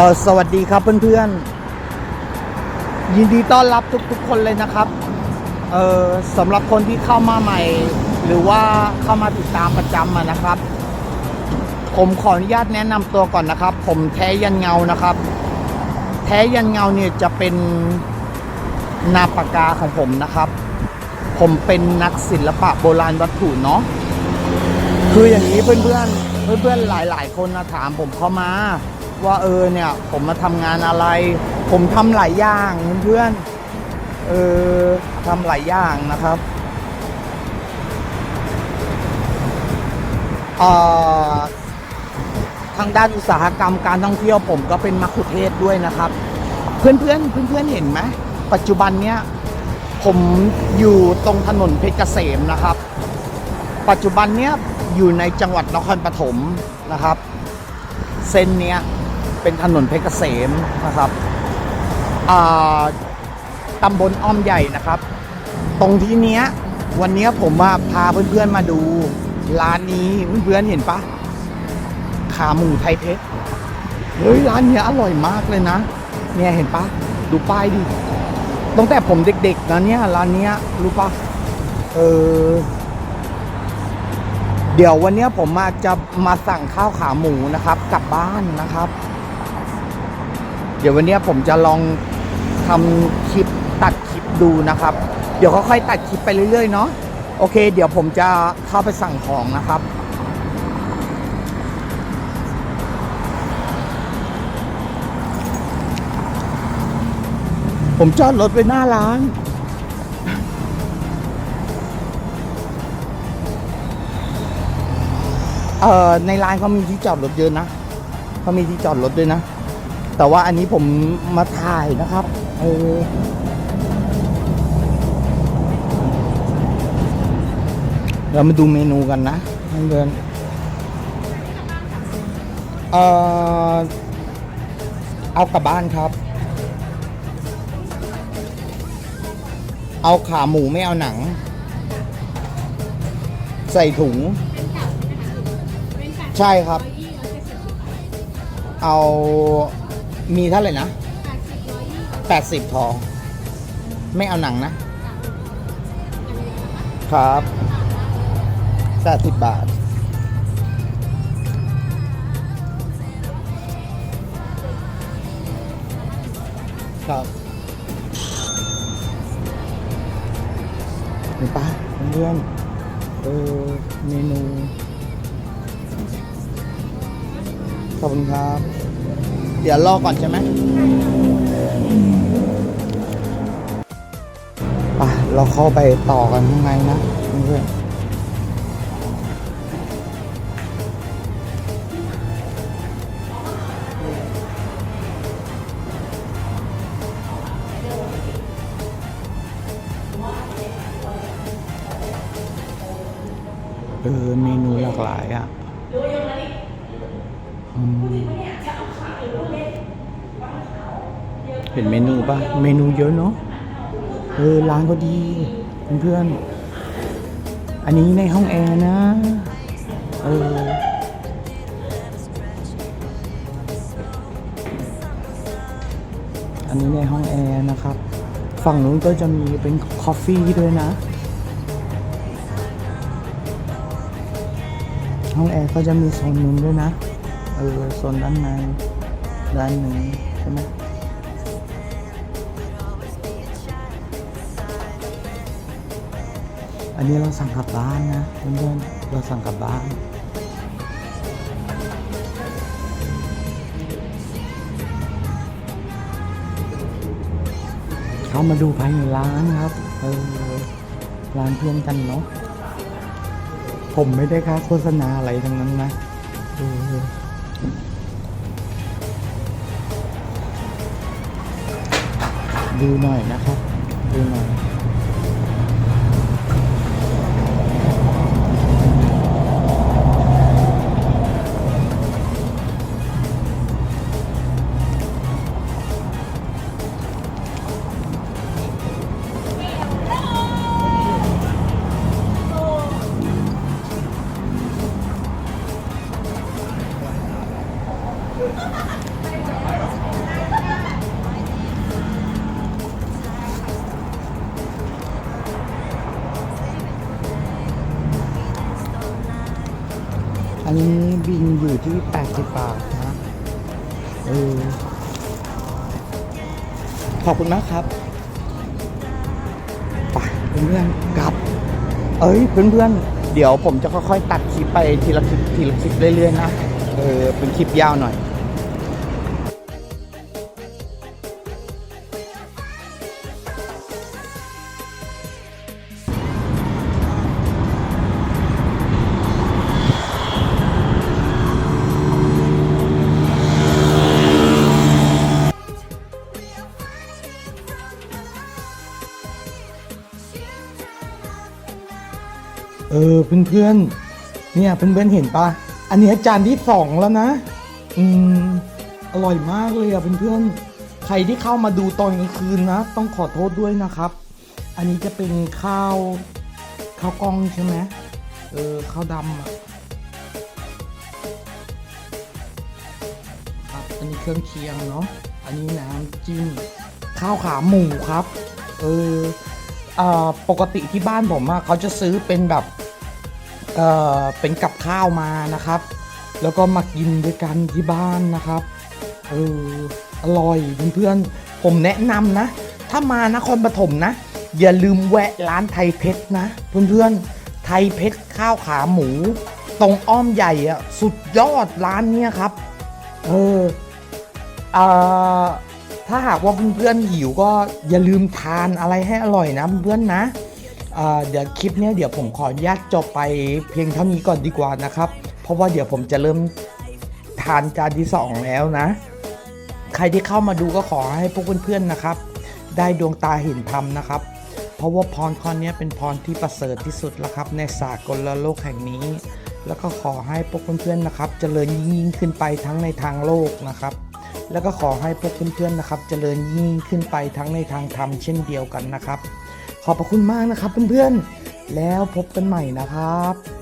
เออสวัสดีครับเพื่อนๆ ยินดีต้อนรับทุกๆคนเลยนะครับเออสำหรับคนที่เข้ามาใหม่ หรือว่าเข้ามาติดตามประจำะนะครับ ผมขออนุญาตแนะนำตัวก่อนนะครับ ผมแท้ยันเงานะครับ แท้ยันเงาเนี่ยจะเป็นนาปากกาของผมนะครับ ผมเป็นนักศิลปะโบราณวัตถุเนาะคืออย่างนี้เพื่อนๆเพื่อนๆหลาย ๆ คนนะถามผมเข้ามา ว่าเออเนี่ย ผมมาทำงานอะไร ผมทำหลายอย่างเพื่อนเออทำหลายอย่างนะครับอ่อทางด้านอุตสาหกรรมการท่องเที่ยวผมก็เป็นมัคคุเทศก์ด้วยนะครับ เพื่อนๆเพื่อนๆเห็นไหมปัจจุบันเนี้ยผมอยู่ตรงถนนเพชรเกษมนะครับ ปัจจุบันเนี้ยอยู่ในจังหวัดนครปฐมนะครับ เส้นเนี้ย เป็นถนนเพชรเกษมนะครับตำบลอ้อมใหญ่นะครับ ตรงที่เนี้ยวันเนี้ยผมมาพาเพื่อนๆมาดูร้านนี้เพื่อนๆเห็นปะขาหมูไทยเพชรเฮ้ยร้านเนี้ยอร่อยมากเลยนะ เนี่ยเห็นปะดูป้ายดิตั้งแต่ผมเด็กๆนะเนี่ยร้านเนี้ยรู้ปะเออเดี๋ยววันเนี้ยผมมาจะมาสั่งข้าวขาหมูนะครับ กลับบ้านนะครับ เดี๋ยววันนี้ผมจะลองทำคลิปตัดคลิปดูนะครับ เดี๋ยวค่อยๆตัดคลิปไปเรื่อยๆเนาะโอเค เดี๋ยวผมจะเข้าไปสั่งของนะครับผมจอดรถไว้หน้าร้าน เอ่อ ในร้านเขามีที่จอดรถเยอะนะเขามีที่จอดรถด้วยนะ แต่ว่าอันนี้ผมมาถ่ายนะครับเออเรามาดูเมนูกันนะเพื่อนเอ่อเอากลับบ้านครับ เอาขาหมูไม่เอาหนัง ใส่ถุง ใช่ครับ เอา มีเท่าไหร่นะแปดสิบพอไม่เอาหนังนะ ครับแปดสิบบาท ครับเห็นปะเพื่อนเออเมนู ขอบคุณครับ เดี๋ยวรอก่อนใช่ไหมไปเราเข้าไปต่อกันข้างในนะเพื่อนเออเมนูหลากหลายอะ อืม เห็นเมนูปะเมนูเยอะเนาะ เออ ร้านก็ดี เพื่อนๆ อันนี้ในห้องแอร์นะ เออ อันนี้ในห้องแอร์นะครับ ฝั่งนู้นก็จะมีเป็นคอฟฟี่ด้วยนะ ห้องแอร์ก็จะมีโซนนู้นด้วยนะ เออ โซนด้านใน ด้านหนึ่งใช่ไหม อันนี้เราสั่งกลับบ้านนะเพื่อนๆเราสั่งกลับบ้านเขามาดูภายในร้านครับ เออ ร้านเพื่อนกันเนาะ ผมไม่ได้ค่าโฆษณาอะไรทั้งนั้นนะเออดูหน่อยนะครับ ดูหน่อย อันนี้บินอยู่ที่ 80 บาทนะเออขอบคุณมากครับไปเพื่อนๆกลับ เอ้ยเพื่อนๆเดี๋ยวผมจะค่อยๆตัดคลิปไปทีละคลิปทีละคลิปเรื่อยๆนะ เออเป็นคลิปยาวหน่อย เออเพื่อนๆเนี่ยเพื่อนๆเห็นปะอันนี้จานที่สองแล้วนะ อืมอร่อยมากเลยอะเพื่อนๆใครที่เข้ามาดูตอนกลางคืนนะ ต้องขอโทษด้วยนะครับ อันนี้จะเป็นข้าวข้าวกล้องใช่ไหมเออข้าวดำอะครับอันนี้เครื่องเคียงเนาะอันนี้น้ำจิ้มข้าวขาหมูครับ เออ ปกติที่บ้านผมอะเขาจะซื้อเป็นแบบเอ่อเป็นกับข้าวมานะครับ แล้วก็มากินด้วยกันที่บ้านนะครับเอออร่อยเพื่อนๆผมแนะนำนะ ถ้ามานครปฐมนะ อย่าลืมแวะร้านไทยเพชรนะ เพื่อนๆไทยเพชรข้าวขาหมู ตรงอ้อมใหญ่อะสุดยอดร้านเนี้ยครับ เอออ่า ถ้าหากว่าเพื่อนๆหิวก็อย่าลืมทานอะไรให้อร่อยนะเพื่อนๆนะเดี๋ยวคลิปนี้เดี๋ยวผมขออนุญาตจบไปเพียงเท่านี้ก่อนดีกว่านะครับ เพราะว่าเดี๋ยวผมจะเริ่มทานจานที่สองแล้วนะ ใครที่เข้ามาดูก็ขอให้พวกเพื่อนๆนะครับ ได้ดวงตาเห็นธรรมนะครับ เพราะว่าพรข้อนี้เป็นพรที่ประเสริฐที่สุดแล้วครับ ในสากลโลกแห่งนี้ แล้วก็ขอให้พวกเพื่อนๆนะครับเจริญยิ่งขึ้นไปทั้งในทางโลกนะครับ แล้วก็ขอให้พวกเพื่อนๆนะครับ เจริญยิ่งขึ้นไปทั้งในทางธรรมเช่นเดียวกันนะครับ ขอบพระคุณมากนะครับเพื่อนๆ แล้วพบกันใหม่นะครับ